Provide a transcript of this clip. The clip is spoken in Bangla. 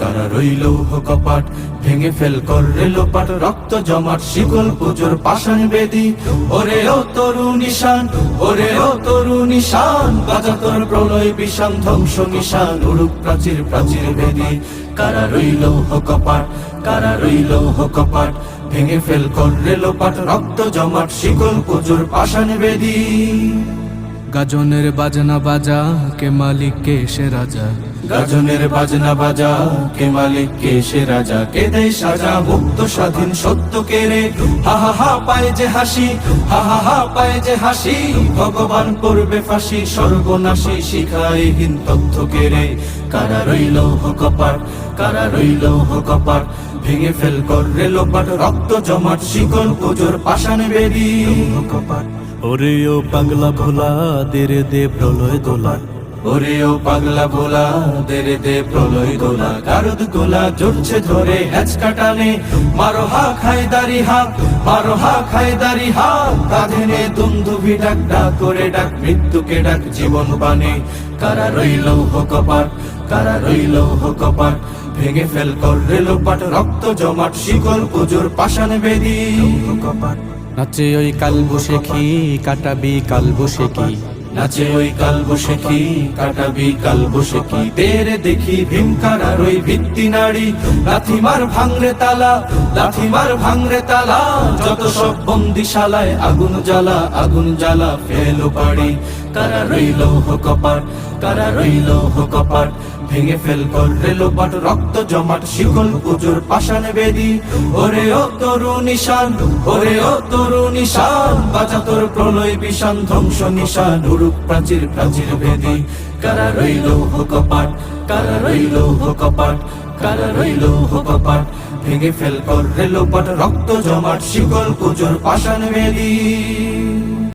কারা রইল কপাট, ভেঙে ফেল কর রেলোপাট রক্ত জমাট, শিকল পুজোর পাষাণ বেদি। ওরে ও তরু নিশান, ওরে ও তরু নিশান বাজা তোর প্রলয় বিষান, ধ্বংস নিশান উড়ুক প্রাচীর প্রাচীর বেদি। কারা রইল কপাট, কারা রইল কপাট, ভেঙে ফেল কর রেলোপাট রক্ত জমাট, শিকল পুজোর পাষাণ বেদি। গাজনের বাজনা বাজা, কে মালিক, কে সে রাজা? গাজনের বাজনা বাজা, কে মালিক, কে সে রাজা? কে দেয় সাজা? মুক্ত, স্বাধীন, সত্য কে রে? হা হা পায় যে হাসি, হা হা পায় যে হাসি। ভগবান করবে ফাঁসি, সর্বনাশী শিখায় হীন তথ্য কে রে? কারা রইল কপাট কারা রইল কপাট ভেঙে ফেল কর রেলোপাট রক্ত জমাট শিকল পুজোর পাষাণ কপাট ওরে ও পাগলা ভোলা দেরে দে প্রলয় দোলা। ওরে ও পাগলা ভোলা দেরে দে প্রলয় দোলা। গারদ গোলা জড়ছে ধরে হ্যাচ কাটানে মারো হা খায় দারি হা মারো হা খায় দারি হা। কাঁধে নে দুন্দুভি ডাক ডাক করে ডাক মৃত্যুকে ডাক জীবন বানে কারা রইল কপাট কারা রইল কপাট ভেঙে ফেল কর রেলোপাট রক্ত জমাট শিকল পুজোর পাষাণ বেদি। কপাট নাচে ওই কাল বসে খি কাটাবি কাল বসে কি? নাচে ওই কাল বসে কি কাটাবি কাল বসে কি? তেরে দেখি ভীমকারার ওই ভিত্তি নারী লাথিমার ভাঙরে তালা লাথিমার ভাঙরে তালা। যত সব বন্দিশালায় আগুন জ্বালা আগুন জ্বালা ফেলো পাড়ি। কারা রইল কপাট কারা রইল কপাট ভেঙে ফেল কর রেলোপাট রক্ত জমাট, শিকল পুজোর পাষাণ বেদি। ওরে ও তরু নিশান ওরে ও তরু নিশান বাজা তোর প্রলয় বিষান, ধ্বংস নিশান উড়ুক প্রাচীর প্রাচীর বেদি। কারা রইল কপাট কারা রইল কপাট কারা রইল কপাট ভেঙে ফেল কর রেলোপাট রক্ত জমাট, শিকল পুজোর পাষাণ বেদি।